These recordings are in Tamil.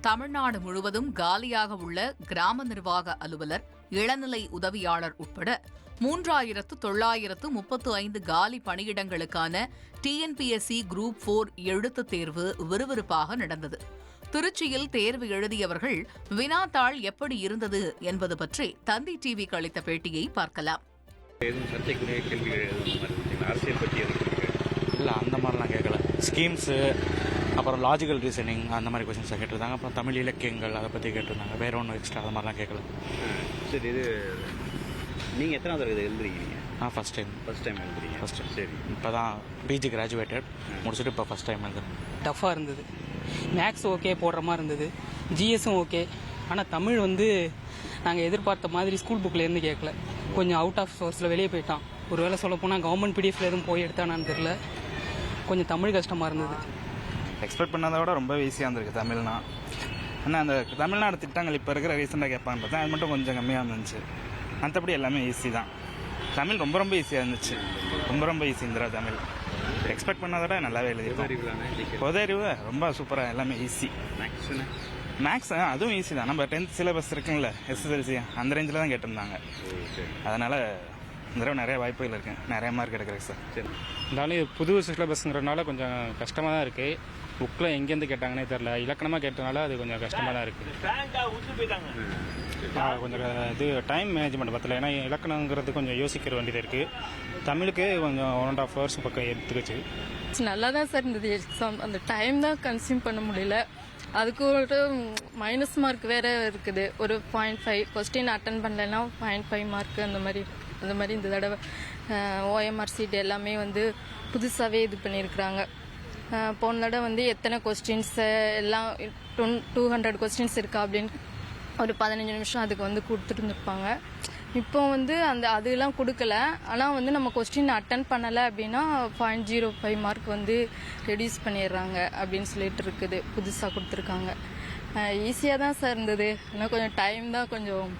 தமிழ்நாடு முழுவதும் காலியாக உள்ள கிராம நிர்வாக அலுவலர் இளநிலை உதவியாளர் உட்பட மூன்றாயிரத்து தொள்ளாயிரத்து முப்பத்து ஐந்து காலி பணியிடங்களுக்கான டிஎன்பிஎஸ்சி குரூப் போர் எழுத்துத் தேர்வு விறுவிறுப்பாக நடந்தது. திருச்சியில் தேர்வு எழுதியவர்கள் வினாத்தாள் எப்படி இருந்தது என்பது பற்றி தந்தி டிவிக்கு அளித்த பேட்டியை பார்க்கலாம்? அரசியல் பற்றி இல்லை அந்த மாதிரிலாம் கேட்கல. ஸ்கீம்ஸு அப்புறம் லாஜிக்கல் ரீசனிங் அந்த மாதிரி கொஷின்ஸை கேட்டிருந்தாங்க. அப்புறம் தமிழ் இலக்கியங்கள் அதை பற்றி கேட்டிருந்தாங்க. வேற ஒன்றும் எக்ஸ்ட்ரா அந்த மாதிரிலாம் கேட்கல. சரி இது நீங்கள் எத்தனாவது தடவை இதை எழுதுறீங்க? நீங்கள் நான் ஃபஸ்ட் டைம் ஃபர்ஸ்ட் டைம் எழுதுறீங்க. First time. சரி. இப்போ தான் பிஜி கிராஜுவேட்டட் முடிச்சுட்டு இப்போ ஃபஸ்ட் டைம் எழுதுறேன். டஃப்பாக இருந்தது. மேக்ஸ் ஓகே போடுற மாதிரி இருந்தது. ஜிஎஸும் ஓகே ஆனால் தமிழ் வந்து நாங்கள் எதிர்பார்த்த மாதிரி ஸ்கூல் புக்லேருந்து கேட்கல. கொஞ்சம் அவுட் ஆஃப் சோர்ஸில் வெளியே போயிட்டான். ஒரு வேளை சொல்ல போனால் கவர்மெண்ட் பிடிஎஃப்ல எதுவும் போய் எடுத்தானான்னு தெரில கொஞ்சம் தமிழ் கஷ்டமாக இருந்தது. எக்ஸ்பெக்ட் பண்ணதை விட ரொம்ப ஈஸியாக இருந்திருக்கு தமிழ்னா. ஆனால் அந்த தமிழ்நாடு திட்டங்கள் இப்போ இருக்கிற ரீசெண்டாக கேட்பான்னு பார்த்தா அது மட்டும் கொஞ்சம் கம்மியாக இருந்துச்சு. மற்றபடி எல்லாமே ஈஸி தான். தமிழ் ரொம்ப ரொம்ப ஈஸியாக இருந்துச்சு. ரொம்ப ரொம்ப ஈஸி இந்திரா தமிழ். எக்ஸ்பெக்ட் பண்ணதை விட நல்லாவே பொது அறிவு ரொம்ப சூப்பராக எல்லாமே ஈஸி மேக்ஸ் அதுவும் ஈஸி தான். நம்ம டென்த் சிலபஸ் இருக்குங்கள எஸ்எஸ்எல்சி அந்த ரேஞ்சில் தான் கேட்டிருந்தாங்க. அதனால் இந்த தடவை நிறைய வாய்ப்புகள் இருக்கு. நிறைய மார்க் எடுக்கிறேன் சார் சரி. இருந்தாலும் இது புது சிலபஸ்ங்கிறதுனால கொஞ்சம் கஷ்டமாக தான் இருக்குது புக்கில் எங்கேருந்து கேட்டாங்கன்னே தெரில இலக்கணமாக கேட்டனால அது கொஞ்சம் கஷ்டமாக தான் இருக்குது கொஞ்சம் இது டைம் மேனேஜ்மெண்ட் பத்தல. ஏன்னா இலக்கணங்கிறது கொஞ்சம் யோசிக்கிற வேண்டியது இருக்குது தமிழுக்கு கொஞ்சம் ஒன் அண்ட் ஆஃப் ஹவர்ஸ் பக்கம் எடுத்துக்கிச்சு. நல்லா தான் சார் இருந்தது. எக்ஸாம் அந்த டைம் தான் கன்சியூம் பண்ண முடியல. அதுக்கு ஒரு மைனஸ் மார்க் வேற இருக்குது. ஒரு பாயிண்ட் ஃபைவ் கொஸ்டின் அட்டன் பண்ணலைன்னா பாயிண்ட் ஃபைவ் மார்க் அந்த மாதிரி. அந்த மாதிரி இந்த தடவை ஓஎம்ஆர் சீட் எல்லாமே வந்து புதுசாகவே இது பண்ணியிருக்கிறாங்க. போன தடவை வந்து எத்தனை கொஸ்டின்ஸ் எல்லாம் டொன் டூ ஹண்ட்ரட் கொஸ்டின்ஸ் இருக்கா அப்படின்னு ஒரு பதினஞ்சு நிமிஷம் அதுக்கு வந்து கொடுத்துருந்துருப்பாங்க. இப்போ வந்து அந்த அதெல்லாம் கொடுக்கல. ஆனால் வந்து நம்ம கொஸ்டின் அட்டன் பண்ணலை அப்படின்னா பாயிண்ட் ஜீரோ ஃபைவ் மார்க் வந்து ரெடியூஸ் பண்ணிடுறாங்க அப்படின்னு சொல்லிட்டு இருக்குது. புதுசாக கொடுத்துருக்காங்க. ஈஸியாக தான் சார் இருந்தது. ஆனால் கொஞ்சம் டைம் தான் கொஞ்சம்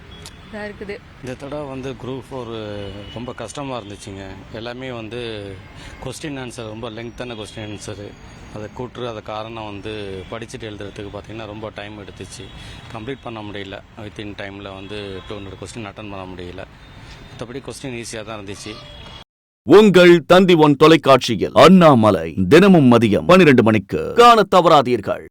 இதாக இருக்குது. இந்த தடவை வந்து குரூப் ஃபோர் ரொம்ப கஷ்டமாக இருந்துச்சுங்க. எல்லாமே வந்து கொஸ்டின் ஆன்சர் ரொம்ப லெங்க்த்தான கொஸ்டின் ஆன்சரு அதை கூற்று அதை காரணம் வந்து படிச்சுட்டு எழுதுறதுக்கு பார்த்தீங்கன்னா ரொம்ப டைம் எடுத்துச்சு. கம்ப்ளீட் பண்ண முடியல. வித்தின் டைமில் வந்து டூ ஹண்ட்ரட் கொஸ்டின் அட்டன் பண்ண முடியல. மற்றபடி கொஸ்டின் ஈஸியாக தான் இருந்துச்சு. உங்கள் தந்தி ஒன் தொலைக்காட்சியில் அண்ணாமலை தினமும் மதியம் பனிரெண்டு மணிக்கு காணத் தவறாதீர்கள்.